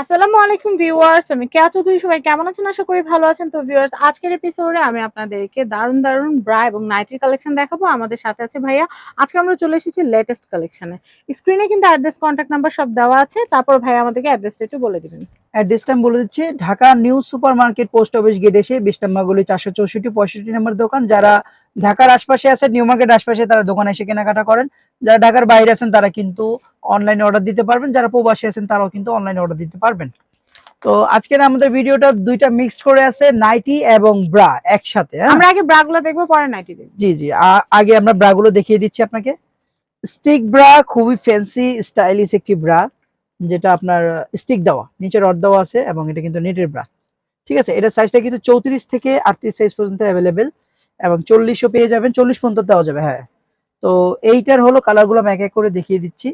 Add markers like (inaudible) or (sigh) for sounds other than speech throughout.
আসসালামু আলাইকুম ভিউয়ার্স, আমি কেয়া চৌধুরী সবাই কেমন আছেন? আশা করি ভালো আছেন। তো ভিউয়ার্স, আজকের এপিসোডে আমি আপনাদেরকে দারুণ দারুণ ব্রা এবং নাইটির কালেকশন দেখাবো। আমাদের সাথে আছে ভাইয়া। আজকে আমরা চলে এসেছি লেটেস্ট কালেকশনে স্ক্রিনে কিন্তু অ্যাড্রেস কন্ট্যাক্ট নাম্বার সব দেওয়া আছে। তারপর ভাইয়া আমাদেরকে অ্যাড্রেসটা একটু বলে দিবেন। অ্যাড্রেসটা আমি বলে দিচ্ছি। Dhaka new super market post office gate এসে বিশ নম্বর চারশো চৌষট্টি পঁয়ষট্টি নম্বর দোকান। যারা ঢাকার আশপাশে আছে নিউ মার্কেট আশপাশে তারা দোকানে এসে কেনাকাটা করেন। যারা ঢাকার বাইরে আছেন তারা কিন্তু অনলাইনে অর্ডার দিতে পারবেন। যারা প্রবাসী আছেন তারাও কিন্তু অনলাইনে অর্ডার দিতে পারবেন। তো আজকের আমাদের ভিডিওটা দুইটা মিক্সড করে আছে নাইটি এবং ব্রা একসাথে হ্যাঁ? আমরা আগে ব্রাগুলো দেখব পরে নাইটি জি জি। আগে আমরা ব্রাগুলো দেখিয়ে দিচ্ছি আপনাকে। স্টিক ব্রা খুবই ফ্যান্সি স্টাইলিশ একটি ব্রা যেটা আপনার স্টিক দেওয়া নিচে রড দেওয়া আছে এবং এটা কিন্তু নেটের ব্রা ঠিক আছে? এটা সাইজটা কিন্তু চৌত্রিশ থেকে আটত্রিশ সাইজ পর্যন্ত অ্যাভেলেবেল এবং চল্লিশও পেয়ে যাবেন, চল্লিশ পর্যন্ত দেওয়া যাবে হ্যাঁ। তো এইটার হলো কালারগুলো আমি এক এক করে দেখিয়ে দিচ্ছি।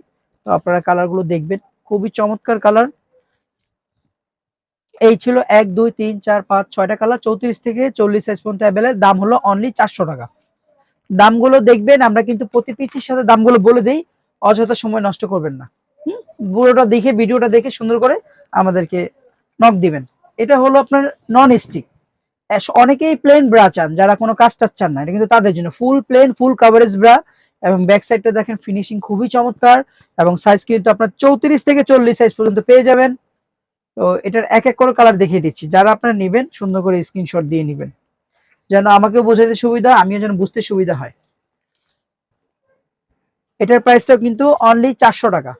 তো আপনারা কালারগুলো দেখবেন, খুবই চমৎকার কালার এই ছিল এক, দুই, তিন, চার, পাঁচ, ছয়টা কালার চৌত্রিশ থেকে চল্লিশ সাইজ পর্যন্ত অ্যাভেলেবল দাম হলো অনলি চারশো টাকা। দামগুলো দেখবেন, আমরা কিন্তু প্রতি পিসের সাথে দামগুলো বলে দিই, অযথা সময় নষ্ট করবেন না। হুম? দেখে ভিডিওটা দেখে সুন্দর করে আমাদেরকে নক দিবেন। এটা হলো আপনার নন স্টিক অনেকেই প্লেন ব্রা চান, যারা কোনো কাজ টাজ চান না। এটা কিন্তু তাদের জন্য। Full plain full coverage bra এবং ব্যাক সাইডটা দেখেন ফিনিশিং খুবই চমৎকার এবং সাইজ কিন্তু আপনার চৌত্রিশ থেকে চল্লিশ সাইজ পর্যন্ত পেয়ে যাবেন। তো এটার এক এক করে কালার দেখিয়ে দিচ্ছি। যারা আপনারা নেবেন, সুন্দর করে স্ক্রিনশট দিয়ে নেবেন। যেন আমাকে বোঝাতে সুবিধা, আমিও যেন বুঝতে সুবিধা হয়। এটার প্রাইসটাও কিন্তু অনলি চারশো টাকা।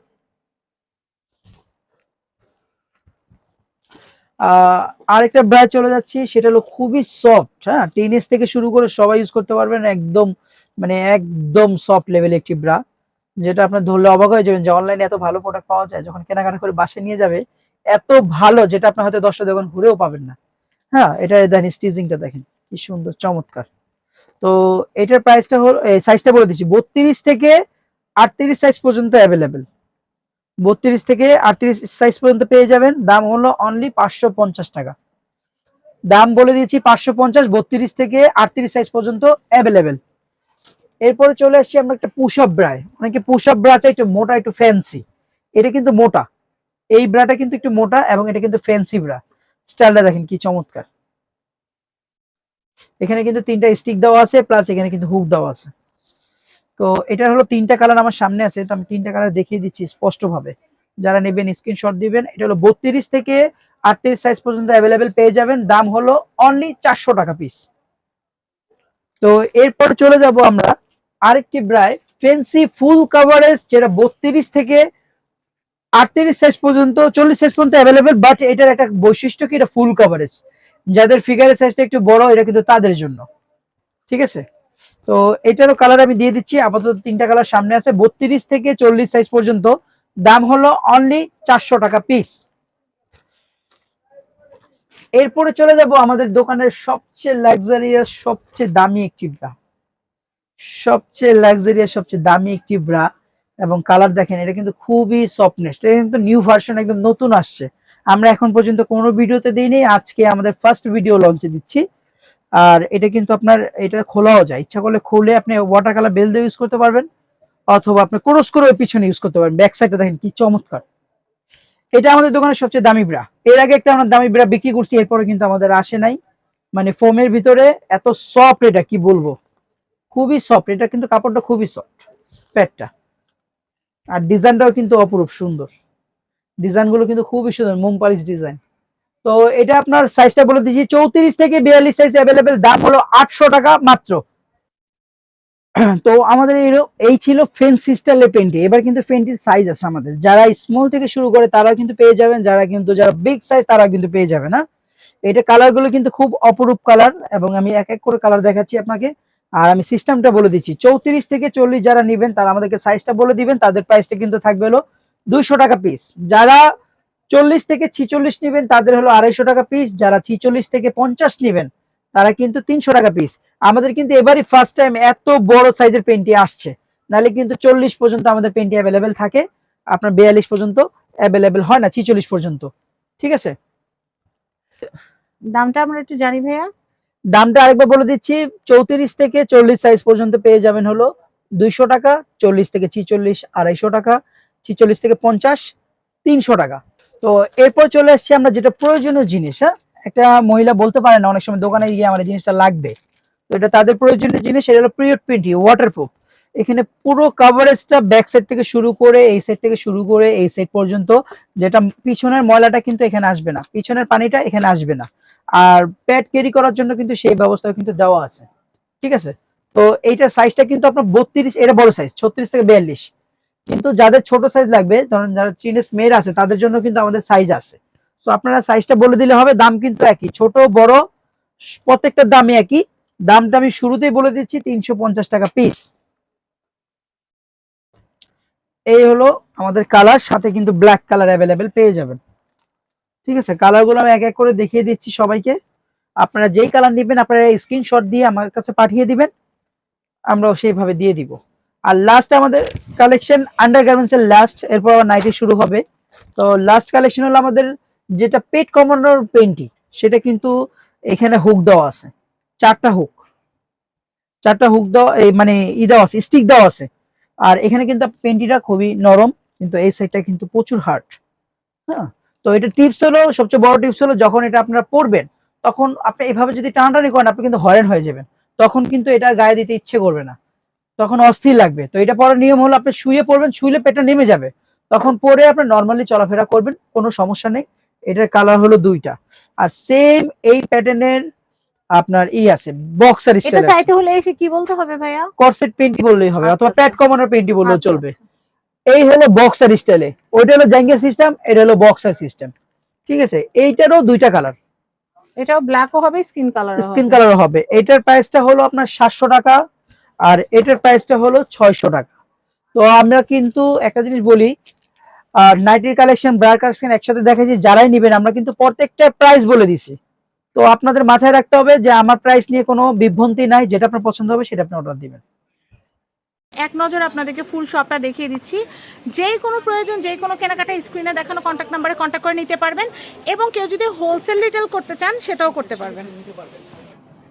আরেকটা ব্রাশ চলে যাচ্ছি, সেটা হলো খুবই সফট হ্যাঁ? টেনিস থেকে শুরু করে সবাই ইউজ করতে পারবেন, একদম মানে একদম সফট লেভেল একটি ব্রা যেটা আপনার ধরলে অবাক হয়ে যাবেন যে অনলাইনে এত ভালো প্রোডাক্ট পাওয়া যায়, যখন কেনাকাটা করে বাসায় নিয়ে যাবে, এত ভালো যেটা আপনার হয়তো দশটা দোকান ঘুরেও পাবেন না। হ্যাঁ এটা দেখেন স্টিচিংটা দেখেন, কি সুন্দর, চমৎকার। তো এটার প্রাইসটা হলো সাইজটা বলে দিচ্ছি, বত্রিশ থেকে আটত্রিশ সাইজ পর্যন্ত অ্যাভেলেবেল বত্রিশ থেকে আটত্রিশ সাইজ পর্যন্ত পেয়ে যাবেন। দাম হলো অনলি পাঁচশো পঞ্চাশ টাকা। দাম বলে দিয়েছি পাঁচশো পঞ্চাশ, বত্রিশ থেকে আটত্রিশ সাইজ পর্যন্ত অ্যাভেলেবেল এরপরে চলে আসছি আমরা একটা পুশ আপ ব্রায় অনেকে পুশ আপ ব্রা চাই একটু মোটা, একটু ফ্যান্সি এটা কিন্তু মোটা। এই ব্রাটা কিন্তু একটু মোটা এবং এটা কিন্তু ফ্যান্সি ব্রা স্টাইলটা দেখেন কি চমৎকার। এখানে কিন্তু তিনটা স্টিক দেওয়া আছে প্লাস এখানে কিন্তু হুক দেওয়া আছে। তো এটা হলো তিনটা কালার আমার সামনে আছে, তো আমি তিনটা কালার দেখিয়ে দিচ্ছি স্পষ্ট ভাবে যারা নেবেন স্ক্রিনশট দিবেন, এটা হলো বত্রিশ থেকে আটত্রিশ সাইজ পর্যন্ত অ্যাভেলেবেল পেয়ে যাবেন। দাম হলো অনলি চারশো টাকা পিস তো এরপর চলে যাব আমরা আরেকটি ব্রায় ফেন্সি ফুল কাভারেজ যেটা বত্রিশ থেকে আটত্রিশ সাইজ পর্যন্ত, চল্লিশ সাইজ পর্যন্ত অ্যাভেলেবেল বাট এটার একটা বৈশিষ্ট্য কি? এটা ফুল কাভারেজ যাদের ফিগারের সাইজটা একটু বড়, এটা কিন্তু তাদের জন্য। ঠিক আছে? তো এটারও কালার আমি দিয়ে দিচ্ছি। আপাতত তিনটা কালার সামনে আছে। বত্রিশ থেকে চল্লিশ সাইজ পর্যন্ত। দাম হলো অনলি চারশো টাকা পিস এরপরে চলে যাব আমাদের দোকানের সবচেয়ে লাক্সারিয়াস সবচেয়ে দামি একটি ব্রা সবচেয়ে লাক্সারিয়াস সবচেয়ে দামি একটি ব্রা এবং কালার দেখেন, এটা কিন্তু খুবই সফটনেস এটা কিন্তু নিউ ভার্সন একদম নতুন আসছে। আমরা এখন পর্যন্ত কোনো ভিডিওতে দিইনি। আজকে আমাদের ফার্স্ট ভিডিও লঞ্চে দিচ্ছি। আর এটা কিন্তু আপনার, এটা খোলাও যায়। ইচ্ছা করলে খুলে আপনি ওয়াটার কালার বেল দিয়ে ইউজ করতে পারবেন, অথবা আপনি ক্রস করে পিছনে ইউজ করতে পারবেন। ব্যাক সাইডটা দেখেন কি চমৎকার। এটা আমাদের দোকানের সবচেয়ে দামি ব্রা এর আগে একটা আমরা দামি ব্রা বিক্রি করছি এরপরে কিন্তু আমাদের আসে নাই। মানে ফোমের ভিতরে এত সফট এটা, কি বলব? খুবই সফট এটা কিন্তু কাপড়টা খুবই সফট প্যাডটা আর ডিজাইনটাও কিন্তু অপরূপ, সুন্দর। ডিজাইনগুলো কিন্তু খুবই সুন্দর, মোম পালিশ ডিজাইন তো এটা আপনার সাইজটা বলে দিচ্ছি, চৌত্রিশ থেকে বিয়াল্লিশ সাইজ অ্যাভেলেবেল দাম হলো আটশো টাকা মাত্র। তো আমাদের এই ছিল ফেন্সি স্টাইলের পেন্টি এবার কিন্তু ফেন্টির সাইজ আছে আমাদের। যারা স্মল থেকে শুরু করে তারাও কিন্তু পেয়ে যাবেন, যারা কিন্তু যারা বিগ সাইজ তারা কিন্তু পেয়ে যাবে না। এটা কালারগুলো কিন্তু খুব অপরূপ কালার এবং আমি এক এক করে কালার দেখাচ্ছি আপনাকে। আর আমি সিস্টেমটা বলে দিচ্ছি, চৌত্রিশ থেকে চল্লিশ যারা নেবেন তারা আমাদেরকে সাইজটা বলে দিবেন। তাদের প্রাইসটা কিন্তু থাকবে হলো দুইশো টাকা পিস যারা চল্লিশ থেকে ছিচল্লিশ নেবেন তাদের হলো আড়াইশো টাকা পিস যারা ছিচল্লিশ থেকে পঞ্চাশ নেবেন তারা কিন্তু তিনশো টাকা পিস আমাদের কিন্তু এবারই ফার্স্ট টাইম এত বড় সাইজের পেন্টি আসছে। নাহলে কিন্তু চল্লিশ পর্যন্ত আমাদের পেন্টি অ্যাভেলেবেল থাকে। আপনার বিয়াল্লিশ পর্যন্ত অ্যাভেলেবেল হয় না ছিচল্লিশ পর্যন্ত। ঠিক আছে? দামটা আমরা একটু জানি ভাইয়া। দামটা আরেকবার বলে দিচ্ছি চৌত্রিশ থেকে চল্লিশ সাইজ পর্যন্ত পেয়ে যাবেন হলো দুইশো টাকা চল্লিশ থেকে ছিচল্লিশ আড়াইশো টাকা ছিচল্লিশ থেকে পঞ্চাশ তিনশো টাকা। তো এরপর চলে আসছি আমরা যেটা প্রয়োজনীয় জিনিস হ্যাঁ? একটা মহিলা বলতে পারে না, অনেক সময় দোকানে গিয়ে আমার জিনিসটা লাগবে। তো এটা তাদের প্রয়োজনীয় জিনিস, এটা হলো পিরিয়ড প্রিন্টি ওয়াটারপ্রুফ এখানে পুরো কাভারেজটা ব্যাক সাইড থেকে শুরু করে, এই সাইড থেকে শুরু করে, এই সাইড পর্যন্ত যেটা পিছনের ময়লাটা কিন্তু এখানে আসবে না, পিছনের পানিটা এখানে আসবে না। আর প্যাড ক্যারি করার জন্য কিন্তু সেই ব্যবস্থা কিন্তু দেওয়া আছে। ঠিক আছে? তো এইটার সাইজটা কিন্তু আপনার বত্রিশ, এটা বড় সাইজ ছত্রিশ থেকে বিয়াল্লিশ। কিন্তু যাদের ছোট সাইজ লাগবে, ধরেন যারা চিনেস মেয়ের আছে, তাদের জন্য কিন্তু আমাদের সাইজ আছে। তো আপনারা সাইজটা বলে দিলে হবে, দাম কিন্তু একই। ছোট, বড় প্রত্যেকটার দামই একই। দামটা আমি শুরুতেই বলে দিচ্ছি, তিনশো পঞ্চাশ টাকা পিস এই হলো আমাদের কালার সাথে কিন্তু ব্ল্যাক কালার অ্যাভেলেবেল পেয়ে যাবেন। ঠিক আছে? কালারগুলো আমি এক এক করে দেখিয়ে দিচ্ছি সবাইকে। আপনারা যেই কালার নেবেন, আপনারা স্ক্রিনশট দিয়ে আমার কাছে পাঠিয়ে দিবেন। আমরাও সেইভাবে দিয়ে দিব। আর লাস্ট আমাদের কালেকশন আন্ডার গার্মেন্টস এর লাস্ট এরপর আবার নাইটি শুরু হবে। তো লাস্ট কালেকশন হলো আমাদের যেটা পেট কমানোর পেন্টি সেটা কিন্তু এখানে হুক দেওয়া আছে। চারটা হুক চারটা হুক দেওয়া মানে ই দেওয়া আছে স্টিক দেওয়া আছে। আর এখানে কিন্তু পেন্টিটা খুবই নরম, কিন্তু এই সাইডটা কিন্তু প্রচুর হার্ড হ্যাঁ? তো এটা টিপস হলো, সবচেয়ে বড় টিপস হলো যখন এটা আপনারা পরবেন, তখন আপনি এভাবে যদি টানাটানি করেন, আপনি কিন্তু হয়রান হয়ে যাবেন। তখন কিন্তু এটা গায়ে দিতে ইচ্ছে করবে না। তখন অস্থির লাগবে। তো এটা পরার নিয়ম হলো আপনি শুয়ে পড়বেন শুইলে পেটটা নেমে যাবে। তখন পরে আপনি নর্মালি চলাফেরা করবেন কোনো সমস্যা নেই। এটার কালার হলো দুইটা। আর সেম এই প্যাটার্নের আপনার ই আছে বক্সার স্টাইল এটা চাইতে হলে এসে কি বলতে হবে ভাইয়া? করসেট পেন্টি বললেই হবে আচ্ছা, অথবা আচ্ছা। প্যাড কমানোর পেন্টি বললেও আচ্ছা, চলবে। এই হলো বক্সার স্টাইলে ওইটা হলো জাঙ্গিয়া সিস্টেম এটা হলো বক্সার সিস্টেম ঠিক আছে? এইটারও দুইটা কালার এটাও ব্ল্যাকও হবে স্কিন কালার স্কিন কালারও হবে। এটার প্রাইসটা হলো আপনার সাতশো টাকা। আর এটার প্রাইসটা হলো ছয়শো টাকা। তো আমরা কিন্তু একটা জিনিস বলি, আর নাইটির কালেকশন ব্রার কালেকশন একসাথে দেখেছি, যারাই নেবেন, আমরা কিন্তু প্রত্যেকটা প্রাইস বলে দিছি তো আপনাদের মাথায় রাখতে হবে যে আমার প্রাইস নিয়ে কোনো বিভ্রান্তি নাই, যেটা আপনার পছন্দ হবে, সেটা আপনি অর্ডার দিবেন। এক নজর আপনাদেরকে ফুল শপটা দেখিয়ে দিচ্ছি। যেই কোনো প্রয়োজন যেই কোনো কেনাকাটা স্ক্রিনে দেখানো কন্ট্যাক্ট নাম্বারে কন্ট্যাক্ট করে নিতে পারবেন, এবং কেউ যদি হোলসেল রিটেল করতে চান, সেটাও করতে পারবেন।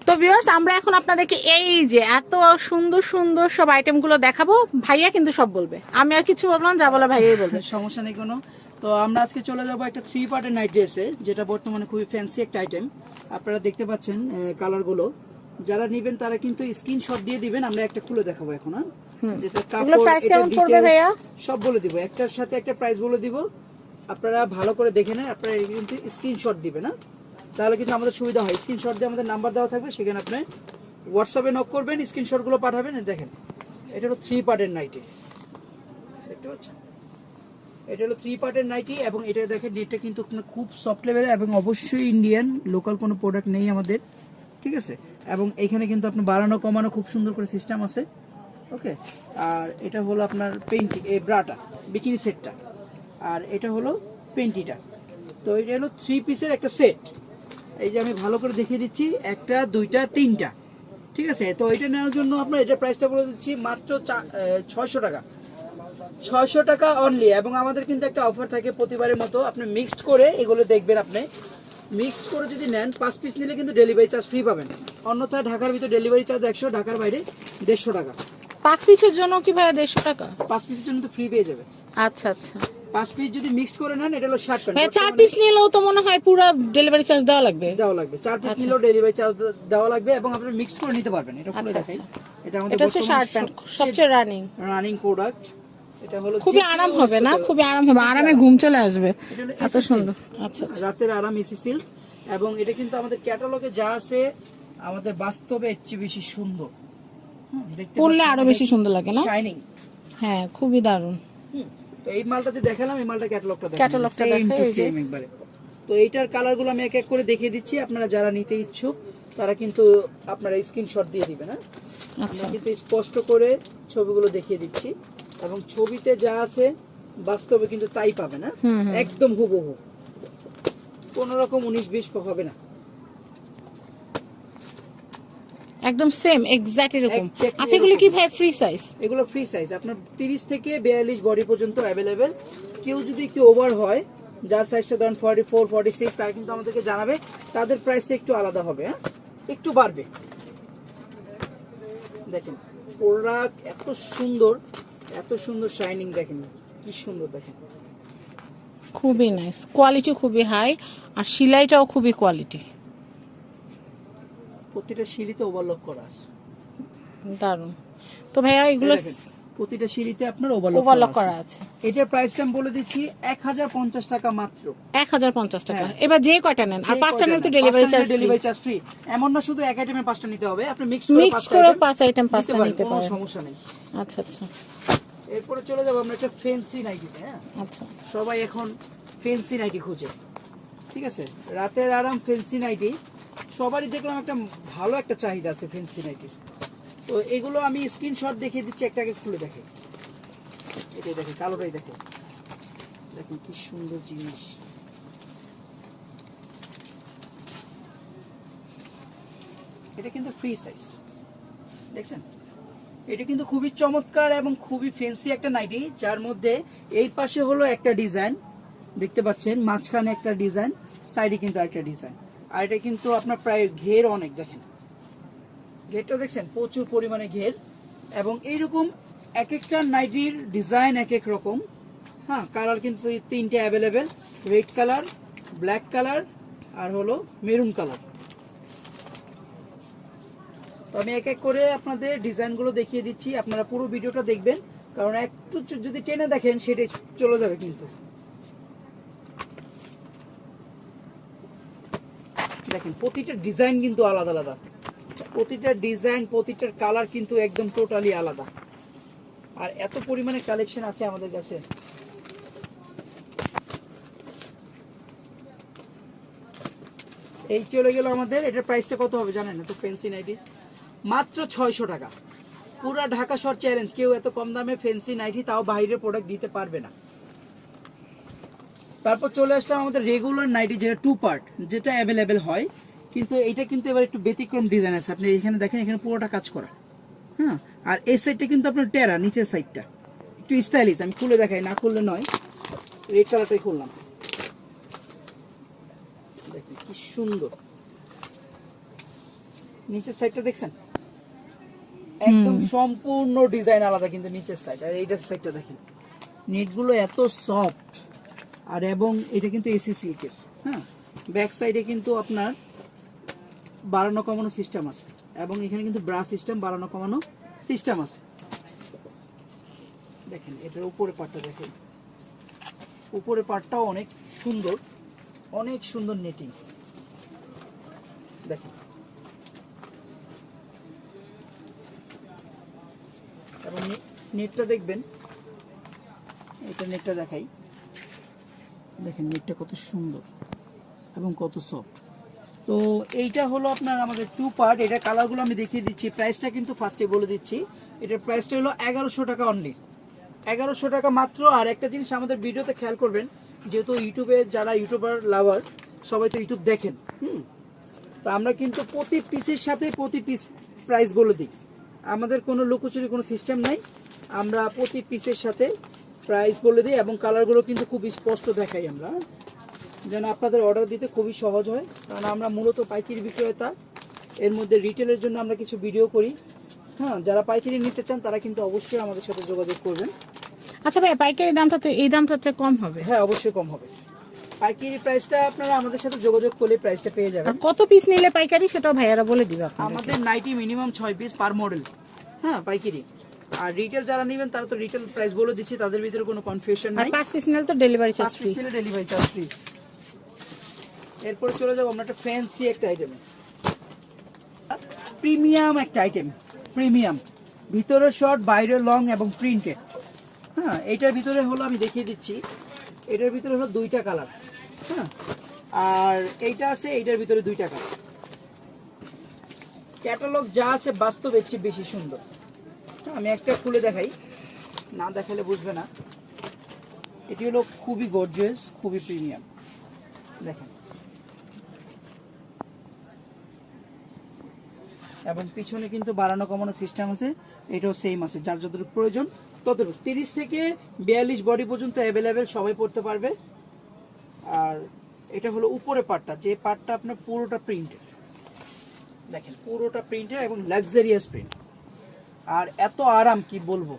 তো ভিউয়ার্স আমরা এখন আপনাদেরকে এই যে এত সুন্দর সুন্দর সব আইটেমগুলো দেখাবো ভাইয়া কিন্তু সব বলবে। আমি আর কিছু বললাম যা বলা ভাইয়াই বলবে। (laughs) সমস্যা নেই কোনো। তো আমরা আজকে চলে যাব একটা থ্রি পার্টের নাইট ড্রেসে যেটা বর্তমানে খুবই ফ্যান্সি একটা আইটেম আপনারা দেখতে পাচ্ছেন কালারগুলো যারা নেবেন তারা কিন্তু স্ক্রিনশট দিয়ে দিবেন আমরা একটা খুলে দেখাবো এখন হ্যাঁ? যেটা? সব বলে দিব। একটার সাথে একটা প্রাইস বলে দিব। আপনারা ভালো করে দেখে নেন আপনারা কিন্তু স্ক্রিনশট দিবেন না তাহলে কিন্তু আমাদের সুবিধা হয়। স্ক্রিনশট দিয়ে আমাদের নাম্বার দেওয়া থাকবে, সেখানে আপনি হোয়াটসঅ্যাপে নক করবেন স্ক্রিনশটগুলো পাঠাবেন দেখেন, এটা হলো থ্রি পার্টের নাইটি দেখতে পাচ্ছেন? এটা হলো থ্রি পার্টের নাইটি এবং এটা দেখেন নেটটা কিন্তু খুব সফট লেভেলের এবং অবশ্যই ইন্ডিয়ান লোকাল কোনো প্রোডাক্ট নেই আমাদের, ঠিক আছে? এবং এখানে কিন্তু আপনি বাড়ানো, কমানো খুব সুন্দর করে সিস্টেম আছে ওকে আর এটা হলো আপনার পেন্টি এই ব্রাটা বিকিনি সেটটা আর এটা হলো পেন্টিটা তো এটা হলো থ্রি পিসের একটা সেট এই যে আমি ভালো করে দেখিয়ে দিচ্ছি একটা দুইটা তিনটা। ঠিক আছে? তো এটা নেওয়ার জন্য আপনার এটা প্রাইসটা বলে দিচ্ছি মাত্র ছয়শো টাকা। ছয়শো টাকা অনলি এবং আমাদের কিন্তু একটা অফার থাকে প্রতিবারের মতো। আপনি মিক্সড করে এগুলো দেখবেন আপনি। মিক্সড করে যদি নেন পাঁচ পিস নিলে কিন্তু ডেলিভারি চার্জ ফ্রি পাবেন। অন্যথায় ঢাকার ভিতরে ডেলিভারি চার্জ একশো ঢাকার বাইরে দেড়শো টাকা। পাঁচ পিসের জন্য কি ভাইয়া দেড়শো টাকা? পাঁচ পিসের জন্য তো ফ্রি পেয়ে যাবে আচ্ছা আচ্ছা। পাঁচ পিস যদি মিক্সড করে নেন এটা হলো ষাট ভাইয়া প্যান্ট চার পিস নিলেও তো মনে হয় পুরো ডেলিভারি চার্জ দেওয়া লাগবে। দেওয়া লাগবে। চার পিস আচ্ছা। নিলেও ডেলিভারি চার্জ দেওয়া লাগবে এবং আপনি মিক্সড করে নিতে পারবেন। এটা খুলে আচ্ছা, দেখাই। আচ্ছা। এটা আমাদের এটা হচ্ছে শার্ট প্যান্ট সবচেয়ে রানিং রানিং প্রোডাক্ট এটা হলো খুবই আরাম হবে না? খুবই আরাম হবে। আরামে ঘুম চলে আসবে। এত সুন্দর। আচ্ছা রাতের আরাম এসি সিল্ক এবং এটা কিন্তু আমাদের ক্যাটালগে যা আছে আমাদের বাস্তবে এর চেয়ে বেশি সুন্দর। পরলে আরও বেশি সুন্দর লাগে না? শাইনিং হ্যাঁ খুবই দারুণ। তো এই মালটা যে দেখালাম এই মালটা ক্যাটালগটা দেখেন সেম টু সেম একবারে। তো এইটার কালারগুলো আমি এক এক করে দেখিয়ে দিচ্ছি। আপনারা যারা নিতে ইচ্ছুক তারা কিন্তু আপনারা স্ক্রিনশট দিয়ে দিবেন হ্যাঁ? আচ্ছা। আমরা কিন্তু স্পষ্ট করে ছবিগুলো দেখিয়ে দিচ্ছি। এবং ছবিতে যা আছে বাস্তবে কিন্তু তাই পাবেন হ্যাঁ? হুম হুম। একদম হুবহু। কোন রকম উনিশ বিশ হবে না। একদম সেম এক্স্যাক্ট এরকম। আচ্ছা এগুলি কি। ভাই ফ্রি সাইজ এগুলো ফ্রি সাইজ আপনার তিরিশ থেকে বিয়াল্লিশ বডি পর্যন্ত অ্যাভেলেবেল কেউ যদি একটু ওভার হয় যার সাইজটা ধরেন ফর্টি ফোর ফর্টি সিক্স তারা কিন্তু আমাদেরকে জানাবে। তাদের প্রাইসটা একটু আলাদা হবে হ্যাঁ? একটু বাড়বে। দেখেন প্রোডাক্ট এত সুন্দর এত সুন্দর শাইনিং দেখেন কি সুন্দর দেখেন। খুবই নাইস কোয়ালিটি খুবই হাই আর সেলাইটাও খুবই কোয়ালিটি প্রতিটা সিঁড়িতে ওভারলক করা আছে। দারুণ তো ভাইয়া এগুলো প্রতিটা সিঁড়িতে আপনার ওভারলক করা আছে। এটার প্রাইসটা আমি বলে দিচ্ছি এক হাজার পঞ্চাশ টাকা মাত্র। এক হাজার পঞ্চাশ টাকা। হ্যাঁ। এবার যে কয়টা নেন? আর পাঁচটা নিলে তো delivery charge delivery charge free এমন না শুধু এক আইটেমে পাঁচটা নিতে হবে আপনি মিক্স করে মিক্স করে পাঁচ আইটেম নিতে পাঁচটা পারেন, নিতে কোনো পারেন। সমস্যা নেই। আচ্ছা আচ্ছা। এরপরে চলে যাব আমরা একটা ফেন্সি নাইটিতে হ্যাঁ? আচ্ছা। সবাই এখন ফেন্সি নাইটি খুঁজে। ঠিক আছে? রাতের আরাম ফেন্সি নাইটি সবারই দেখলাম একটা ভালো একটা চাহিদা আছে ফেন্সি নাইটির। তো এগুলো আমি স্ক্রিনশট দেখিয়ে দিচ্ছি, একটা আগে খুলে দেখে। এটাই দেখে, কালোটাই দেখে। দেখুন কি সুন্দর জিনিস। এটা কিন্তু ফ্রি সাইজ দেখছেন? এটা কিন্তু খুবই চমৎকার এবং খুবই ফেন্সি একটা নাইটি, যার মধ্যে এই পাশে হলো একটা ডিজাইন দেখতে পাচ্ছেন, মাঝখানে একটা ডিজাইন সাইডে কিন্তু একটা ডিজাইন আর এটা কিন্তু আপনার প্রায় ঘের অনেক, দেখেন। ঘেরটা দেখছেন? প্রচুর পরিমাণে ঘের। এবং এইরকম এক একটা নাইটির ডিজাইন এক এক রকম। হ্যাঁ কালার কিন্তু তিনটে available. Red colour, black colour, আর হলো মেরুন কালার। তো আমি এক এক করে আপনাদের ডিজাইনগুলো দেখিয়ে দিচ্ছি। আপনারা পুরো ভিডিওটা দেখবেন। কারণ একটু যদি টেনে দেখেন, সেটাই চলে যাবে কিন্তু। দেখেন, প্রতিটা ডিজাইন কিন্তু আলাদা আলাদা। প্রতিটা ডিজাইন প্রতিটার কালার কিন্তু একদম টোটালি আলাদা। আর এত পরিমাণে কালেকশন আছে আমাদের কাছে। এই চলে গেল আমাদের, এটার প্রাইসটা কত হবে জানেন? না তো ফেন্সি নাইটি মাত্র ছয়শো টাকা। পুরা ঢাকা শহর চ্যালেঞ্জ কেউ এত কম দামে ফেন্সি নাইটি তাও বাইরের প্রোডাক্ট দিতে পারবে না। তারপর চলে আসলাম আমাদের রেগুলার নাইটি যেটা টু পার্ট যেটা অ্যাভেলেবেল হয়। কিন্তু এটা কিন্তু এবার একটু ব্যতিক্রম ডিজাইন আছে। আপনি এখানে দেখেন এখানে পুরোটা কাজ করা। হ্যাঁ? আর এই সাইডটা কিন্তু আপনার টেরা নিচের সাইডটা একটু স্টাইলিশ আমি খুলে দেখাই না খুললে নয়। রেড কালারটাই খুললাম। দেখেন কি সুন্দর। নিচের সাইডটা দেখছেন? একদম সম্পূর্ণ ডিজাইন আলাদা কিন্তু নিচের সাইড আর এইটার সাইডটা দেখেন। নেটগুলো এত সফট আর এবং এটা কিন্তু এসি সিল্কের হ্যাঁ? ব্যাক সাইডে কিন্তু আপনার বাড়ানো কমানো সিস্টেম আছে এবং এখানে কিন্তু ব্রাশ সিস্টেম বাড়ানো কমানো সিস্টেম আছে। দেখেন, এটার উপরে পাটটা দেখেন। উপরে পাটটাও অনেক সুন্দর অনেক সুন্দর নেটিং দেখেন। এবং নেটটা দেখবেন, এটা নেটটা দেখাই। দেখেন নেটটা কত সুন্দর এবং কত সফট। তো এইটা হলো আপনার আমাদের টু পার্ট এটা কালারগুলো আমি দেখিয়ে দিচ্ছি। প্রাইসটা কিন্তু ফার্স্টে বলে দিচ্ছি। এটার প্রাইসটা হলো এগারোশো টাকা অনলি এগারোশো টাকা মাত্র। আর একটা জিনিস আমাদের ভিডিওতে খেয়াল করবেন, যেহেতু ইউটিউবে যারা ইউটিউবার লাভার সবাই তো ইউটিউব দেখেন, হুম? তো আমরা কিন্তু প্রতি পিসের সাথে প্রতি পিস প্রাইস বলে দিই। আমাদের কোনো লুকোচুরি কোনো সিস্টেম নাই। আমরা প্রতি পিসের সাথে প্রাইস বলে দিই এবং কালারগুলো কিন্তু খুব স্পষ্ট দেখাই আমরা। যেন আপনাদের অর্ডার দিতে খুবই সহজ হয়। কারণ আমরা মূলত পাইকারি বিক্রেতা। এর মধ্যে রিটেলের জন্য আমরা কিছু ভিডিও করি। হ্যাঁ যারা পাইকারি নিতে চান তারা কিন্তু অবশ্যই আমাদের সাথে যোগাযোগ করবেন। আচ্ছা ভাই পাইকারি দামটা তো এই দামটা হচ্ছে কম হবে। হ্যাঁ অবশ্যই কম হবে। পাইকারি প্রাইসটা আপনারা আমাদের সাথে যোগাযোগ করলে প্রাইসটা পেয়ে যাবেন। কত পিস নিলে পাইকারি সেটাও ভাইয়ারা বলে দিবে আমাদের নাইটি মিনিমাম ছয় পিস পার মডেল হ্যাঁ পাইকারি। আর রিটেল যারা নেবেন তারা তো রিটেল প্রাইস বলে দিচ্ছি তাদের ভিতরে কোনো কনফিউশন নাই। পাঁচ পিস নিলে তো ডেলিভারি চার্জ পাঁচ ফ্রি পিস নিলে ডেলিভারি চার্জ ফ্রি এরপরে চলে যাব আমরা একটা ফ্যান্সি একটা আইটেমে প্রিমিয়াম একটা আইটেম প্রিমিয়াম ভিতরে শর্ট বাইরে লং এবং প্রিন্টেড হ্যাঁ এটার ভিতরে হলো আমি দেখিয়ে দিচ্ছি। এটার ভিতরে হলো দুইটা কালার হ্যাঁ আর এইটা আছে এইটার ভিতরে দুইটা কালার ক্যাটালগ যা আছে বাস্তব এর চেয়ে বেশি সুন্দর। আমি একটা খুলে দেখাই। না দেখালে বুঝবে না। এটি হলো খুবই গর্জিয়াস খুবই প্রিমিয়াম দেখেন। এবং পিছনে কিন্তু বাড়ানো কমানো সিস্টেম আছে। এটাও সেম আছে। যার যতটুকু প্রয়োজন ততটুকু। তিরিশ থেকে বিয়াল্লিশ বডি পর্যন্ত অ্যাভেলেবেল সবাই পড়তে পারবে। আর এটা হলো উপরে পার্টটা যে পার্টটা আপনার পুরোটা প্রিন্টেড দেখেন, পুরোটা প্রিন্টেড এবং লাক্সারিয়াস প্রিন্ট আর এত আরাম কি বলব?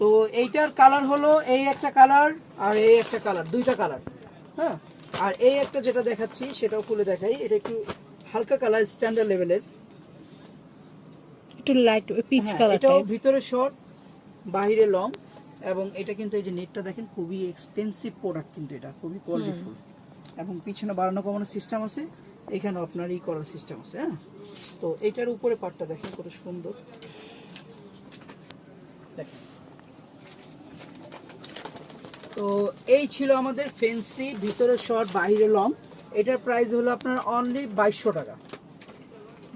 তো এইটার কালার হলো এই একটা কালার আর এই একটা কালার দুইটা কালার হ্যাঁ? আর এই একটা যেটা দেখাচ্ছি সেটাও খুলে দেখাই। এটা একটু হালকা কালার স্ট্যান্ডার্ড লেভেলের একটু লাইট পিচ কালার এটাও ভিতরে শর্ট বাহিরে লং এবং এটা কিন্তু এই যে নেটটা দেখেন খুবই এক্সপেন্সিভ প্রোডাক্ট কিন্তু এটা খুবই কোয়ালিটিফুল এবং পিছনে বাড়ানো কমানোর সিস্টেম আছে। এখানেও আপনার ই করার সিস্টেম আছে হ্যাঁ? তো এটার উপরে পার্টটা দেখেন কত সুন্দর। তো এই ছিল আমাদের ফেন্সি ভিতরে শর্ট বাইরে লং এটার প্রাইস হলো আপনার অনলি বাইশশো টাকা।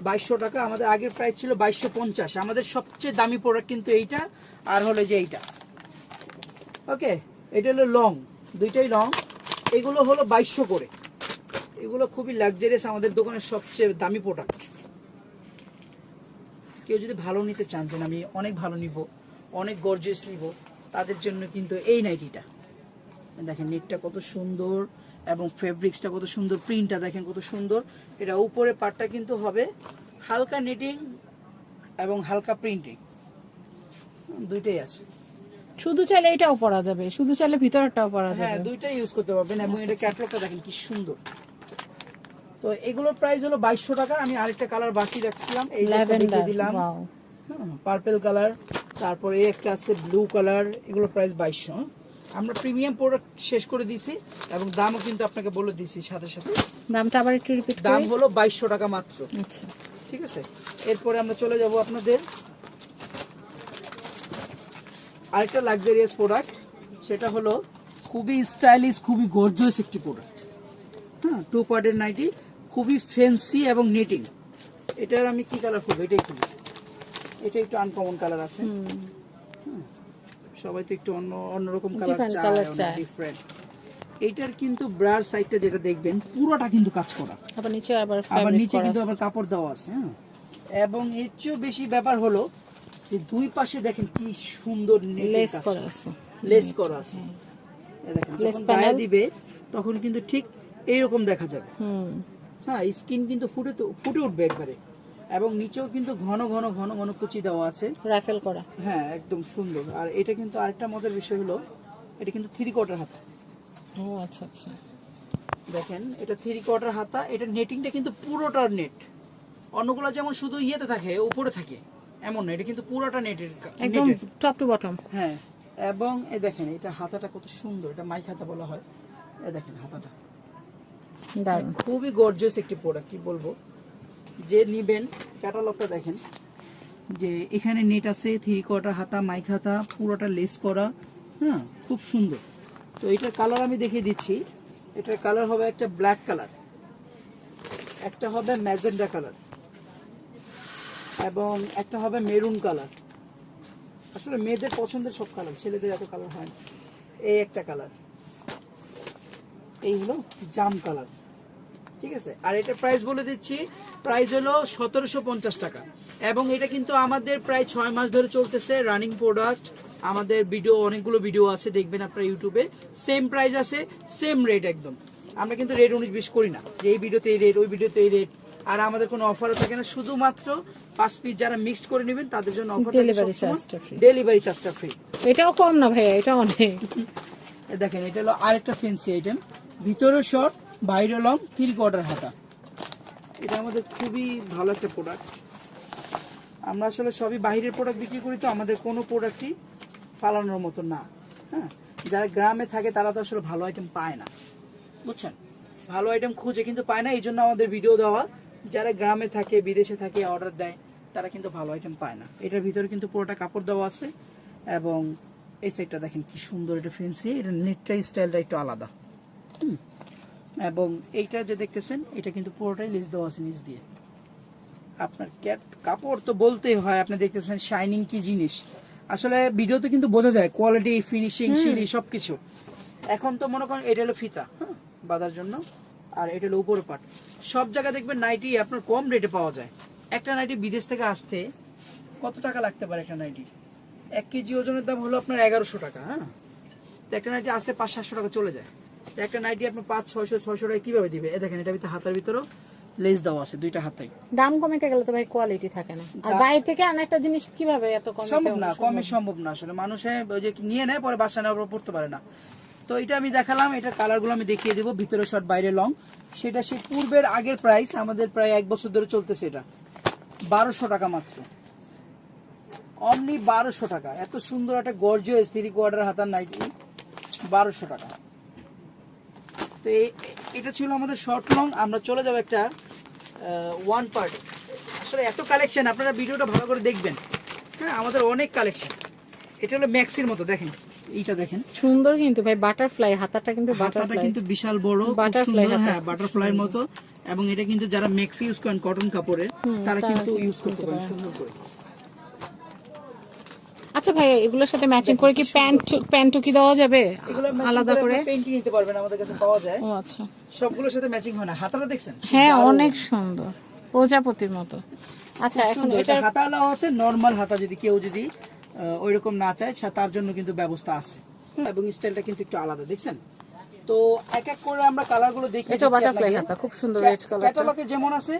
বাইশশো টাকা, আমাদের আগের প্রাইস ছিল বাইশশো পঞ্চাশ। আমাদের সবচেয়ে দামি প্রোডাক্ট কিন্তু এইটা, আর হলো যে এইটা। ওকে এটা হলো লং দুইটাই লং এগুলো হলো বাইশশো করে। এগুলো খুবই লাক্সারিয়াস আমাদের দোকানের সবচেয়ে দামি প্রোডাক্ট কেউ যদি ভালো নিতে চান যে আমি অনেক ভালো নিব অনেক গর্জিয়াস নিব তাদের জন্য কিন্তু এই নাইটিটা দেখেন নেটটা কত সুন্দর এবং ফেব্রিক্সটা কত সুন্দর প্রিন্টটা দেখেন কত সুন্দর। এটা উপরে পার্টটা কিন্তু হবে হালকা নেটিং এবং হালকা প্রিন্টিং দুইটাই আছে। শুধু চাইলে এটাও পরা যাবে শুধু চাইলে ভিতরটাও পরা যাবে। হ্যাঁ দুইটাই ইউজ করতে পারবেন এবং এটা ক্যাটলগটা দেখেন কি সুন্দর। তো এগুলোর প্রাইস হলো বাইশশো টাকা। আমি আরেকটা কালার বাকি রাখছিলাম এই দিলাম। পার্পেল কালার তারপরে একটা আছে ব্লু কালার এগুলো প্রাইস বাইশশো। আমরা প্রিমিয়াম প্রোডাক্ট শেষ করে দিয়েছি এবং দামও কিন্তু আপনাকে বলে দিয়েছি সাথে সাথে। দামটা আবার একটু রিপিট দাম হলো বাইশশো টাকা মাত্র। আচ্ছা। ঠিক আছে? এরপরে আমরা চলে যাব আপনাদের আরেকটা লাক্সারিয়াস প্রোডাক্ট সেটা হলো খুবই স্টাইলিশ খুবই গর্জিয়াস একটি প্রোডাক্ট হ্যাঁ টু পার্টের নাইটি। খুবই ফ্যান্সি এবং নেটিং এটার আমি কি কালার করব এটাই খুবই এটা একটু আনকমন কালার আছে। সবাই তো একটু অন্য অন্যরকম কালার চায়। ডিফারেন্ট এইটার কিন্তু ব্রার সাইডটা যেটা দেখবেন পুরোটা কিন্তু কাজ করা। আবার নিচে আবার আবার নিচে কিন্তু আবার কাপড় দেওয়া আছে হ্যাঁ। এবং এর চেয়েও বেশি ব্যাপার হলো যে দুই পাশে দেখেন কি সুন্দর লেস করা। আছে। লেস করা আছে। দেখেন যখন। দিবে তখন কিন্তু ঠিক এইরকম দেখা যাবে। হুম। হ্যাঁ স্কিন কিন্তু ফুটে তো ফুটে উঠবে একবারে। এবং নিচেও কিন্তু ঘন ঘন ঘন ঘন কুচি দেওয়া আছে। রাইফেল করা। হ্যাঁ একদম সুন্দর। আর এটা কিন্তু আরেকটা মজার বিষয় হলো এটা কিন্তু থ্রি কোয়ার্টার হাতা। ও আচ্ছা আচ্ছা। দেখেন এটা থ্রি কোয়ার্টার হাতা এটা নেটিংটা কিন্তু পুরোটার নেট অন্যগুলো যেমন শুধু ইয়েতে থাকে উপরে থাকে এমন না এটা কিন্তু পুরোটা নেটের একদম টপ টু বটম হ্যাঁ এবং এ দেখেন এটা হাতাটা কত সুন্দর এটা মাইক হাতা বলা হয়। এ দেখেন হাতাটা। দারুণ খুবই গর্জিয়াস একটি প্রোডাক্ট কি বলব? যে নিবেন ক্যাটালগটা দেখেন। যে এখানে নেট আছে থ্রি কটা হাতা মাইক হাতা, পুরোটা লেস করা হ্যাঁ খুব সুন্দর। তো এটার কালার আমি দেখিয়ে দিচ্ছি। এটার কালার হবে একটা ব্ল্যাক কালার একটা হবে ম্যাজেন্ডা কালার এবং একটা হবে মেরুন কালার আসলে মেয়েদের পছন্দের সব কালার ছেলেদের এত কালার হয় এই একটা কালার এই হলো জাম কালার ঠিক আছে? আর এটা প্রাইস বলে দিচ্ছি প্রাইস হলো সতেরোশো পঞ্চাশ টাকা। এবং এটা কিন্তু আমাদের প্রায় ছয় মাস ধরে চলতেছে রানিং প্রোডাক্ট আমাদের ভিডিও অনেকগুলো ভিডিও আছে দেখবেন আপনার ইউটিউবে সেম প্রাইস আছে সেম রেট একদম। আমরা কিন্তু রেট উনিশ বিশ করি না যে এই ভিডিওতে এই রেট ওই ভিডিওতে এই রেট আর আমাদের কোনো অফারও থাকে না শুধুমাত্র পাঁচ পিস যারা মিক্সড করে নেবেন তাদের জন্য অফার Delivery charge-টা ডেলিভারি চার্জটা ফ্রি এটাও কম না ভাইয়া এটা অনেক। দেখেন এটা হলো আরেকটা ফেন্সি আইটেম ভিতরে শর্ট বাইরে লং থ্রি কোয়ার্টার হাতা। এটা আমাদের খুবই ভালো একটা প্রোডাক্ট আমরা আসলে সবই বাইরের প্রোডাক্ট বিক্রি করি তো, আমাদের কোনো প্রোডাক্টই ফালানোর মতো না। হ্যাঁ? যারা গ্রামে থাকে, তারা তো আসলে ভালো আইটেম পায় না। বুঝছেন? ভালো আইটেম খুঁজে কিন্তু পায় না এই জন্য আমাদের ভিডিও দেওয়া। যারা গ্রামে থাকে, বিদেশে থাকে অর্ডার দেয়, তারা কিন্তু ভালো আইটেম পায় না। এটার ভিতরে কিন্তু পুরোটা কাপড় দেওয়া আছে এবং এই সাইডটা দেখেন কি সুন্দর, এটা ফেন্সি এটা নেটটা স্টাইলটা একটু আলাদা। হুম। এবং এইটা যে দেখতেছেন এটা কিন্তু পুরোটাই লেস দেওয়া আছে নিচ দিয়ে। আপনার ক্যাট কাপড় তো বলতেই হয় আপনি দেখতেছেন শাইনিং কি জিনিস। আসলে ভিডিওতে কিন্তু বোঝা যায় কোয়ালিটি ফিনিশিং সিলি সবকিছু। এখন তো মনে করেন এটা হলো ফিতা হ্যাঁ বাঁধার জন্য আর এটা হলো উপরের পাট সব জায়গায় দেখবেন নাইটি আপনার কম রেটে পাওয়া যায়। একটা নাইটি বিদেশ থেকে আসতে কত টাকা লাগতে পারে একটা নাইটি এক কেজি ওজনের দাম হলো আপনার এগারোশো টাকা হ্যাঁ। তো একটা নাইটি আসতে পাঁচ সাতশো টাকা চলে যায়। একটা নাইটি আপনার পাঁচ ছয়শো ছয়শো টাকা কীভাবে দিবে? এ দেখেন এটা ভিতরে হাতার ভিতরেও লেস দেওয়া আছে দুইটা হাতাই দাম কমিতে গেলে তো ভাই কোয়ালিটি থাকে না। আর বাইরে থেকে আনা একটা জিনিস কীভাবে এত কমে সম্ভব না কমে সম্ভব না আসলে। মানুষে ওই যে নিয়ে নেয় পরে বাসা নেওয়ার পর পড়তে পারে না। তো এটা আমি দেখালাম কালারগুলো আমি দেখিয়ে দেবো ভিতরে শর্ট বাইরে লং সেটা সে পূর্বের আগের প্রাইস আমাদের প্রায় এক বছর ধরে চলতেছে এটা। বারোশো টাকা মাত্র। অনলি বারোশো টাকা। এত সুন্দর একটা গর্জিয়াস থ্রি কোয়ার্টার হাতার নাইটি বারোশো টাকা। তো এটা ছিল আমাদের শর্ট লং আমরা চলে যাব একটা ওয়ান পার্ট আসলে এত কালেকশন আপনারা ভিডিওটা ভালো করে দেখবেন। হ্যাঁ আমাদের অনেক কালেকশন এটা হলো ম্যাক্সির মতো দেখেন। এইটা দেখেন। সুন্দর কিন্তু ভাই বাটারফ্লাই হাতাটা কিন্তু বাটারফ্লাই কিন্তু বিশাল বড় হাতা। হ্যাঁ বাটারফ্লাইয়ের মতো। এবং এটা কিন্তু যারা ম্যাক্সি ইউজ করেন কটন কাপড়ে তারা কিন্তু ইউজ করতে পারেন সুন্দর করে। আচ্ছা ভাই এগুলোর সাথে ম্যাচিং করে কি প্যান্ট প্যান্টও কি দেওয়া যাবে? আলাদা করে পেন্টিং নিতে পারবেন আমাদের কাছে পাওয়া যায়। ও আচ্ছা। সবগুলোর সাথে ম্যাচিং হয় না। হাতাটা দেখছেন? হ্যাঁ অনেক সুন্দর। প্রজাপতির মতো। আচ্ছা এখন এটা হাতালা আছে নরমাল হাতা যদি কেউ যদি ওইরকম না চায় তার জন্য কিন্তু ব্যবস্থা আছে। এবং স্টাইলটা কিন্তু একটু আলাদা দেখছেন? তো এক এক করে আমরা কালারগুলো দেখি এটা বাটারফ্লাই হাতা খুব সুন্দর রেড কালারটা ক্যাটালগে যেমন আছে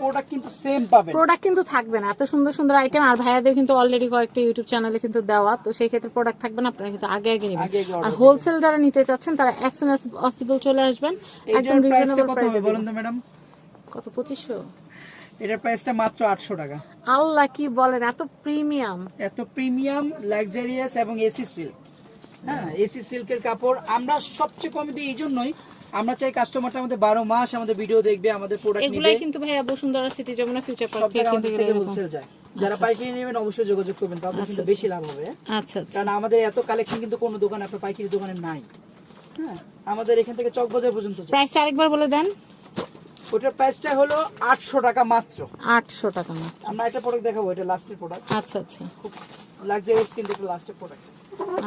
প্রোডাক্ট কিন্তু সেম পাবেন। প্রোডাক্ট কিন্তু থাকবে না এত সুন্দর সুন্দর আইটেম আর ভাইয়াদের কিন্তু অলরেডি কয়েকটা ইউটিউব চ্যানেলে কিন্তু দেওয়া তো সেই ক্ষেত্রে প্রোডাক্ট থাকবে না আপনারা কিন্তু আগে আগে নেবেন। আর হোলসেল যারা নিতে চাচ্ছেন তারা অ্যাজ সুন অ্যাজ পসিবল চলে আসবেন। একদম রিজনেবল কত হবে বলেন তো ম্যাডাম কত পঁচিশশো? এটার প্রাইসটা মাত্র আটশো টাকা। আল্লাহ কি বলেন এত প্রিমিয়াম এত প্রিমিয়াম লাক্সারিয়াস এবং এসি সিল্ক হ্যাঁ এসি সিল্কের কাপড়। আমরা সবচেয়ে কম দিই এই জন্যই। আমরা চাই কাস্টমারটা আমাদের বারো মাস আমাদের ভিডিও দেখবে আমাদের প্রোডাক্ট এগুলাই নিবে কিন্তু ভাইয়া Bashundhara City Jamuna Future Park থেকে কিনতে থেকে। যায়। যারা পাইকারি নেবেন অবশ্যই যোগাযোগ করবেন তাদের কিন্তু বেশি লাভ হবে। আচ্ছা আচ্ছা। কারণ আমাদের এত কালেকশন কিন্তু কোনো দোকানে আপনার পাইকারি দোকানে নাই। হ্যাঁ আমাদের এখান থেকে চকবাজার পর্যন্ত প্রাইসটা আরেকবার বলে দেন। ওটার প্রাইসটা হলো আটশো টাকা মাত্র। আটশো টাকা না আমরা একটা প্রোডাক্ট দেখাবো এটা লাস্টের প্রোডাক্ট আচ্ছা আচ্ছা। খুব লাক্সারিয়াস কিন্তু এটা লাস্টের প্রোডাক্ট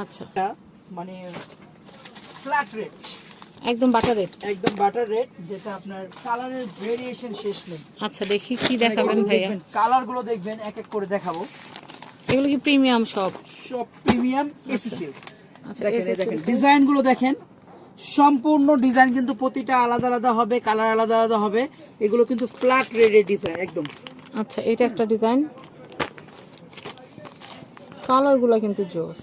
আচ্ছা। মানে ফ্ল্যাট রেট একদম বাটার রেট একদম বাটার রেট যেটা আপনার কালারের ভেরিয়েশন শেষ নেই। আচ্ছা দেখি কি দেখাবেন ভাইয়া। কালারগুলো দেখবেন এক এক করে দেখাবো। এগুলো কি প্রিমিয়াম সব? সব প্রিমিয়াম এসি সিল্ক আচ্ছা দেখেন ডিজাইনগুলো দেখেন সম্পূর্ণ ডিজাইন কিন্তু প্রতিটা আলাদা আলাদা হবে কালার আলাদা আলাদা হবে। এগুলো কিন্তু ফ্ল্যাট রেডের ডিজাইন একদম। আচ্ছা এটা একটা ডিজাইন কালার কালারগুলো কিন্তু জোস।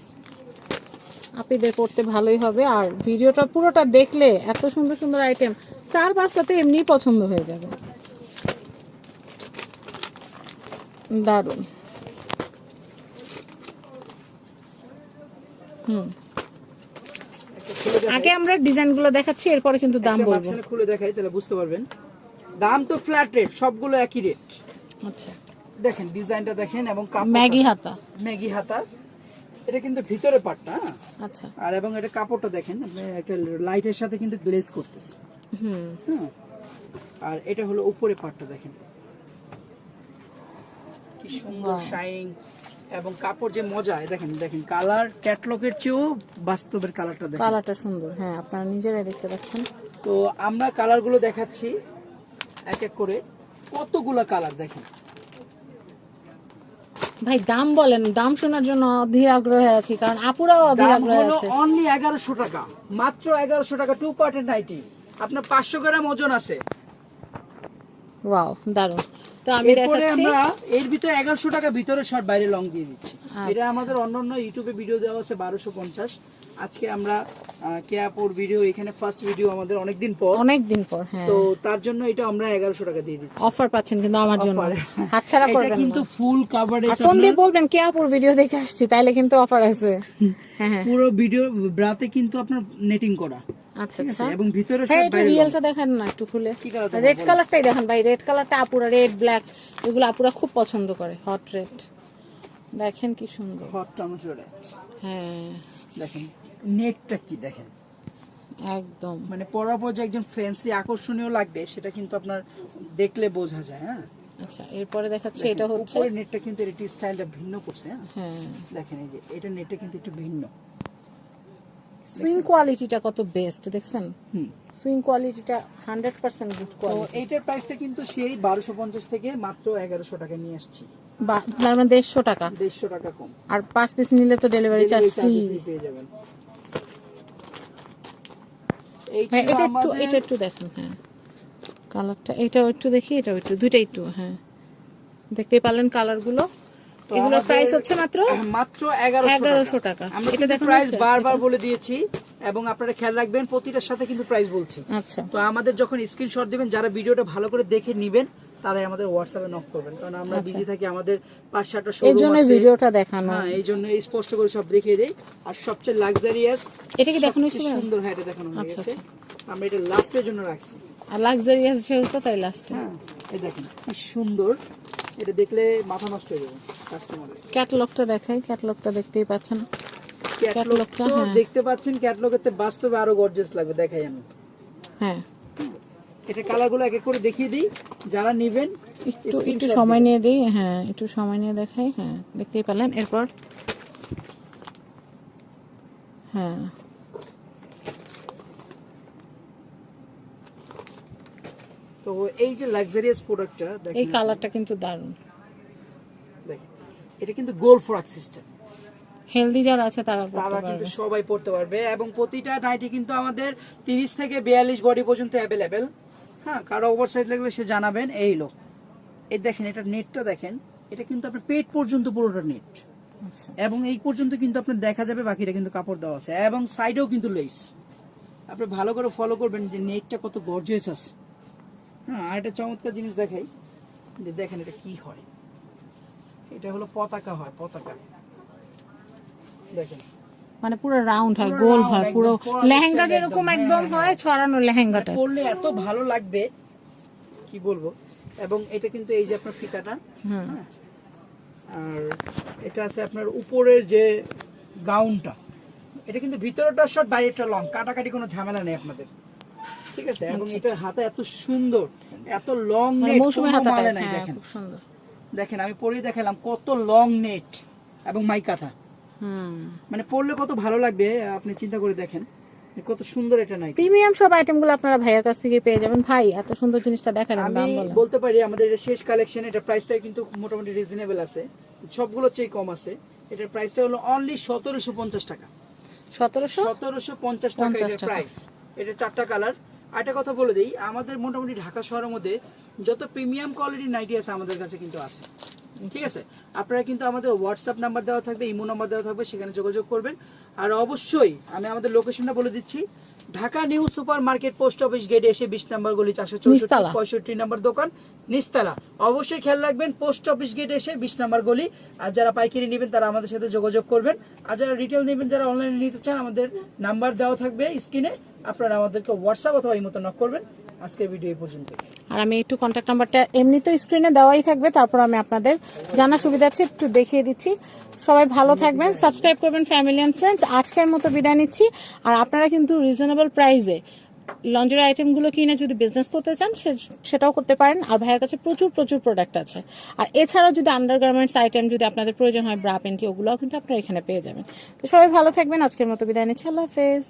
আপিদের পড়তে ভালোই হবে। আর ভিডিওটা পুরোটা দেখলে এত সুন্দর সুন্দর আইটেম চার পাঁচটাতে এমনিই পছন্দ হয়ে যাবে। দারুণ হুম। আগে আমরা ডিজাইনগুলো দেখাচ্ছি এরপরে কিন্তু দাম বলব। খুলে দেখাই তাহলে বুঝতে পারবেন। দাম তো ফ্ল্যাট রেট সবগুলো একই রেট আচ্ছা। দেখেন ডিজাইনটা দেখেন এবং ম্যাগি হাতা। ম্যাগি হাতা। এটা কিন্তু ভিতরে পাটটা আচ্ছা। আর এবং এটা কাপড়টা দেখেন আপনি একটা লাইটের সাথে কিন্তু গ্লেজ করতেছে। হুম। হ্যাঁ। আর এটা হলো উপরে পাটটা দেখেন। কি সুন্দর. শাইনিং এবং কাপড় যে মজা দেখেন দেখেন কালার ক্যাটলগের চেয়েও বাস্তবের কালারটা দেখেন। কালারটা সুন্দর হ্যাঁ আপনারা নিজেরাই দেখতে পাচ্ছেন। তো আমরা কালারগুলো দেখাচ্ছি এক এক করে। কতগুলা কালার দেখেন? ভাই দাম বলেন দাম শোনার জন্য অধীর আগ্রহে আছি কারণ আপুরাও অধীর দাম আগ্রহে হলো আছে। অনলি 1100 টাকা মাত্র 1100 টাকা টু পার্টের নাইটি আপনার পাঁচশো গ্রাম ওজন আছে। ওয়াও দারুণ তো আমি এরপরে দেখাচ্ছি। আমরা এর ভিতরে 1100 টাকা ভিতরে শর্ট বাইরে লং দিয়ে দিচ্ছি। আচ্ছা। এটা আমাদের অন্যান্য ইউটিউবে ভিডিও দেওয়া আছে বারোশো পঞ্চাশ। আজকে আমরা কেয়াপুর ভিডিও এখানে ফার্স্ট ভিডিও আমাদের অনেকদিন পর। অনেক দিন পর হ্যাঁ। তো তার জন্য এটা আমরা এগারোশো টাকা দিয়ে দিচ্ছি। অফার পাচ্ছেন কিন্তু আমার জন্য। হাতছাড়া এটা কিন্তু ফুল কাভারেজ ফোন দিয়ে বলবেন কে আপুর ভিডিও দেখে আসছি তাইলে কিন্তু অফার আছে। হ্যাঁ হ্যাঁ। পুরো ভিডিও ব্রাতে কিন্তু আপনার নেটিং করা। আচ্ছা আচ্ছা। এবং ভিতরে সব বাইরে রিয়েলটা দেখান না একটু খুলে। কি কালার রেড কালারটাই দেখেন ভাই। রেড কালারটা আপুরা রেড ব্ল্যাক এগুলো আপুরা খুব পছন্দ করে। হট রেড দেখেন কি সুন্দর। Hot tomato red। হ্যাঁ। দেখেন। নেটটা কি দেখেন? একদম। মানে পরার পর যে একজন ফ্যান্সি আকর্ষণীয় লাগবে সেটা কিন্তু আপনার দেখলে বোঝা যায় হ্যাঁ? আচ্ছা এরপরে দেখাচ্ছি এটা হচ্ছে উপরের নেটটা কিন্তু একটু স্টাইলটা ভিন্ন করছে হ্যাঁ? হ্যাঁ। দেখেন এই যে এটা নেটটা কিন্তু একটু ভিন্ন। সুইং কোয়ালিটিটা কত বেস্ট দেখছেন? হুম। সুইং কোয়ালিটিটা হান্ড্রেড পার্সেন্ট গুড তো কোয়ালিটি এইটার প্রাইসটা কিন্তু সেই বারোশো পঞ্চাশ থেকে মাত্র এগারোশো টাকা নিয়ে আসছি। তার মানে দেড়শো টাকা। দেড়শো টাকা কম। আর পাঁচ পিস নিলে তো ডেলিভারি চার্জ ফ্রি পেয়ে যাবেন। এটা একটু এটা একটু দেখেন হ্যাঁ। কালারটা এটাও একটু দেখি এটাও একটু দুইটাই একটু হ্যাঁ। দেখতেই পারলেন কালারগুলো? এগুলোর প্রাইস হচ্ছে মাত্র মাত্র টাকা। আমরা এটা দেখুন প্রাইস হচ্ছে? বারবার বলে দিয়েছি এবং আপনারা খেয়াল রাখবেন প্রতিটার সাথে কিন্তু প্রাইস বলছি। আচ্ছা। তো আমাদের যখন স্ক্রিনশট দিবেন যারা ভিডিওটা ভালো করে দেখে নিবেন তারাই আমাদের হোয়াটসঅ্যাপে নক করবেন। কারণ আমরা আচ্ছা। বিজি থাকি আমাদের পাঁচ সাতটা এই শোরুম জন্য আছে। ভিডিওটা দেখানো হ্যাঁ। এই জন্য স্পষ্ট করে সব দেখিয়ে দেই। আর সবচেয়ে লাক্সারিয়াস এটা কি দেখানো হয়েছিল? সুন্দর হ্যাঁ এটা দেখানো হয়ে আচ্ছা, আমরা এটা লাস্টের জন্য রাখছি। আর লাক্সারিয়াস যেহেতু তাই লাস্টে হ্যাঁ এই দেখেন কি সুন্দর। এটা দেখলে মাথা নষ্ট হয়ে যাবে কাস্টমারের ক্যাটালগটা দেখাই ক্যাটালগটা দেখতেই পাচ্ছেন। ক্যাটলগ Catalogটা, হ্যাঁ। দেখতে পাচ্ছেন ক্যাটলগের বাস্তবে আরও গর্জিয়াস লাগবে দেখাই আমি। হ্যাঁ। এটা কালারগুলো এক এক করে দেখিয়ে দিই যারা নেবেন একটু একটু সময় নিয়ে দিই হ্যাঁ একটু সময় নিয়ে দেখাই হ্যাঁ দেখতেই পেলেন এরপর? হ্যাঁ। তো এই যে লাক্সারিয়াস প্রোডাক্টটা এই কালারটা কিন্তু দারুণ। দেখেন এটা কিন্তু গোল ফ্রক সিস্টেম হেলদি যারা আছে তারা তারা কিন্তু সবাই পড়তে পারবে এবং প্রতিটা নাইটি কিন্তু আমাদের তিরিশ থেকে বিয়াল্লিশ বডি পর্যন্ত অ্যাভেলেবেল হ্যাঁ কারও ওভার সাইজ লাগলে সে জানাবেন এই লো এই দেখেন এটা নেটটা দেখেন এটা কিন্তু আপনার পেট পর্যন্ত পুরোটা নেট। আচ্ছা। এবং এই পর্যন্ত কিন্তু আপনার দেখা যাবে বাকিটা কিন্তু কাপড় দেওয়া আছে। এবং সাইডেও কিন্তু লেস। আপনি ভালো করে ফলো করবেন যে নেটটা কত গর্জিয়াস আছে। হ্যাঁ আর একটা চমৎকার জিনিস দেখাই। যে দেখেন এটা কি হয়। এটা হলো পতাকা হয় পতাকা। দেখেন। মানে পুরো রাউন্ড হয় গোল হয় পুরো পুরো লেহেঙ্গা যেরকম একদম, হ্যাঁ, হয় ছড়ানো লেহেঙ্গাটা। পরলে এত ভালো লাগবে কি বলব? এবং এটা কিন্তু এই যে আপনার ফিতাটা হ্যাঁ। আর এটা আছে আপনার উপরের যে গাউনটা এটা কিন্তু ভিতরটা শর্ট বাইরেটা লং কাটাকাটি কোনো ঝামেলা নেই আপনাদের। ঠিক আছে? এবং এটার হাতে এত সুন্দর এত লং আচ্ছা, নেট মৌসুমী মানে নাই হ্যাঁ দেখেন। খুব সুন্দর। দেখেন আমি পরেই দেখালাম কত লং নেট এবং মাইকাথা। মানে পরলে কত ভালো লাগবে আপনি চিন্তা করে দেখেন। কত সুন্দর এটা নাই প্রিমিয়াম সব আইটেমগুলো আপনারা ভাইয়ের কাছ থেকে পেয়ে যাবেন। ভাই এত সুন্দর জিনিসটা দেখেন আমি বলতে পারি আমাদের এটা শেষ কালেকশন এটা প্রাইসটা কিন্তু মোটামুটি রিজনেবল আছে। সবগুলো চেয়ে কম আছে। এটার প্রাইসটা হলো অনলি সতেরোশো পঞ্চাশ টাকা। সতেরোশো? সতেরোশো পঞ্চাশ টাকা 50 এটার টাকা। প্রাইস এটা চারটা কালার আরেকটা কথা বলে দিই আমাদের মোটামুটি ঢাকা শহরের মধ্যে যত প্রিমিয়াম কোয়ালিটির নাইটি আছে আমাদের কাছে কিন্তু আছে। ঠিক আছে? আপনারা কিন্তু আমাদের হোয়াটসঅ্যাপ নাম্বার দেওয়া থাকবে ইমো নাম্বার দেওয়া থাকবে সেখানে যোগাযোগ করবেন। আর অবশ্যই আমি আমাদের লোকেশনটা বলে দিচ্ছি Dhaka new super market post office গেটে এসে বিশ নাম্বার গলি চারশো চৌষট্টি। পঁয়ষট্টি নাম্বার দোকান নিস্তালা। অবশ্যই খেয়াল রাখবেন পোস্ট অফিস গেটে এসে বিশ নাম্বার গলি। আর যারা পাইকারি নেবেন তারা আমাদের সাথে যোগাযোগ করবেন। আর যারা রিটেল নেবেন যারা অনলাইনে নিতে চান আমাদের নাম্বার দেওয়া থাকবে স্ক্রিনে আপনারা আমাদেরকে হোয়াটসঅ্যাপ অথবা এই মতো নক করবেন। আজকের ভিডিও এই পর্যন্ত আর আমি একটু কন্ট্যাক্ট নাম্বারটা এমনি তো স্ক্রিনে দেওয়াই থাকবে, তারপর আমি আপনাদের জানা সুবিধা আছে, একটু দেখিয়ে দিচ্ছি। সবাই ভালো থাকবেন সাবস্ক্রাইব করবেন ফ্যামিলি অ্যান্ড ফ্রেন্ডস আজকের মতো বিদায় নিচ্ছি। আর আপনারা কিন্তু রিজনেবল প্রাইসে লঞ্জের আইটেমগুলো কিনে যদি বিজনেস করতে চান সেটাও করতে পারেন। আর ভাইয়ের কাছে প্রচুর প্রচুর প্রোডাক্ট আছে। আর এছাড়াও যদি আন্ডারগার্মেন্টস আইটেম যদি আপনাদের প্রয়োজন হয় ব্রা পেন্টি ওগুলোও কিন্তু আপনারা এখানে পেয়ে যাবেন। তো সবাই ভালো থাকবেন। আজকের মতো বিদায় নিচ্ছি। আল্লাহ হাফেজ।